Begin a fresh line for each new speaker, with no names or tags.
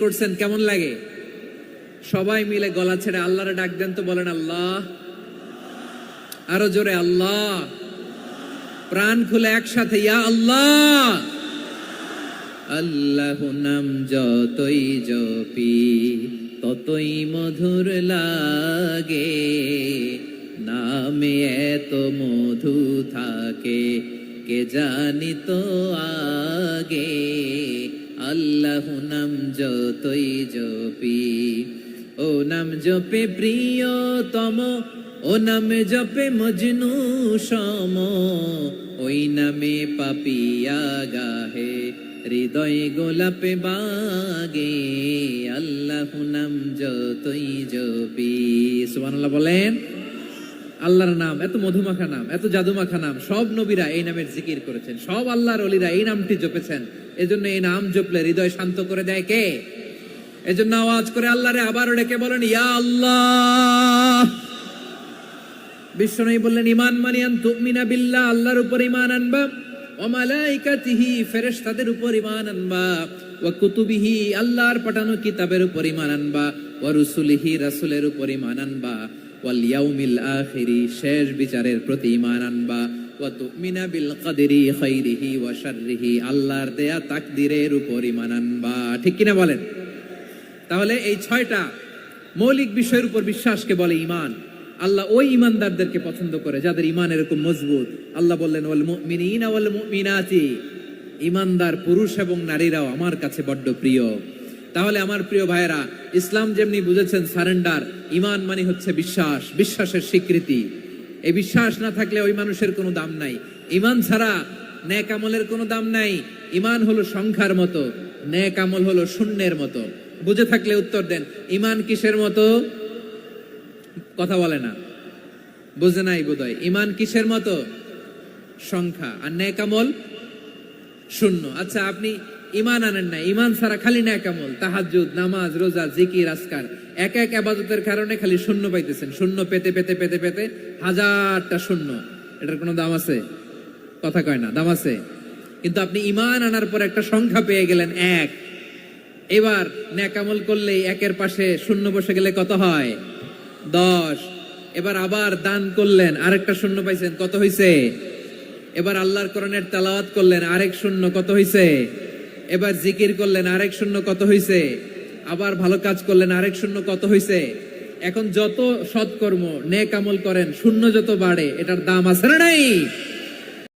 করছেন, কেমন লাগে? সবাই মিলে গলা ছেড়ে আল্লাহরে ডাক দেন তো বলেন আল্লাহ। আরও জোরে আল্লাহ। প্রাণ খুলে একসাথে, ইয়া আল্লাহ। আল্লাহ নাম যতই জপি, ততই মধুর লাগে। নামে এত মধু থাকে, কে জানি তো আগে? আল্লাহ নাম যতই জপি, ও নাম জপে প্রিয়তম, ও নামে জপে মজনু সম, ওই নামে পাপিয়া গাহে হৃদয় গোলাপে বাগে, আল্লাহ নাম যতই জপি। সুবহানাল্লাহ বলেন আল্লাহর নাম, এত মধুমাখা নাম, এত জাদুমাখা নাম, সব নবীরা এই নামের জিকির করেছেন। সব আল্লাহর অলিরা এই নামটি জপেছেন। এজন্য এই নাম জপলে হৃদয় শান্ত করে দেয় কে? এজন্য আওয়াজ করে আল্লাহরে আবারও ডেকে বলেন, ইয়া আল্লাহ। বিশ্বনবী বললেন, ইমান মানিয়ান তুমিনা বিল্লাহ, আল্লাহর উপর ইমান আনবা। ও মালাইকাতিহি, ফেরেশতাদের উপর ইমান আনবা। ওয়া কুতুবিহি, আল্লাহর পাঠানো কিতাবের উপর ইমান আনবা। ওয়া রুসুলিহি, রাসূলের উপর ইমান আনবা। ওয়াল ইয়াউমিল আখিরি, শেষ বিচারের প্রতি ইমান আনবা। ওয়া তুমিনা বিল কদরি খাইরিহি ওয়া শাররিহি, আল্লাহর দেয়া তাকদিরের উপর ইমান আনবা। ঠিক কিনা বলেন? তাহলে এই ছয়টা মৌলিক বিষয়ের উপর বিশ্বাসকে বলে ইমান আল্লাহ ওই ইমানদারদেরকে পছন্দ করে, যাদের ইমান এরকম মজবুত। আল্লাহ বললেন, ওয়াল মুমিনিনা ওয়াল মুমিনাতি। ইমানদার পুরুষ এবং নারীরাও আমার কাছে বড্ড প্রিয়। তাহলে আমার প্রিয় ভাইয়েরা, ইসলাম যেমনি বুঝেছেন সারেন্ডার, ইমান মানে হচ্ছে বিশ্বাস, বিশ্বাসের স্বীকৃতি। এই বিশ্বাস না থাকলে ওই মানুষের কোনো দাম নাই। ইমান ছাড়া ন্যাক আমলের কোনো দাম নাই। ইমান হলো সংখ্যার মতো, ন্যাক আমল হলো শূন্যের মতো। বুঝে থাকলে উত্তর দেন, ইমান কিসের মতো? কথা বলে না। বুঝে নাই বোধহয়। ইমান কিসের মতো? সংখ্যা। আর ন্যাক আমল? শূন্য। আচ্ছা আপনি ইমান আনেন না ইমান ছাড়া খালি ন্যাক আমল। তাহাজ্জুদ, নামাজ, রোজা, জিকির আসকার এক এক আবাদতের কারণে খালি শূন্য পাইতেছেন। শূন্য পেতে পেতে পেতে পেতে হাজারটা শূন্য। এটার কোনো দাম আছে? কথা কয় না, দাম আছে। কিন্তু আপনি ইমান আনার পর একটা সংখ্যা পেয়ে গেলেন এক। এবার ন্যাকামল করলে একের পাশে শূন্য বসে গেলে কত হয়? দশ। এবার আবার দান করলেন, আরেকটা শূন্য পাইছেন, কত হইছে? এবার আল্লাহর কোরআনের তালাওয়াত করলেন, আরেক শূন্য, কত হইছে? এবার জিকির করলেন, আরেক শূন্য কত হইছে? আবার ভালো কাজ করলেন, আরেক শূন্য কত হইছে? এখন যত সৎকর্ম নে কামল করেন, শূন্য যত বাড়ে, এটার দাম আছে না নাই?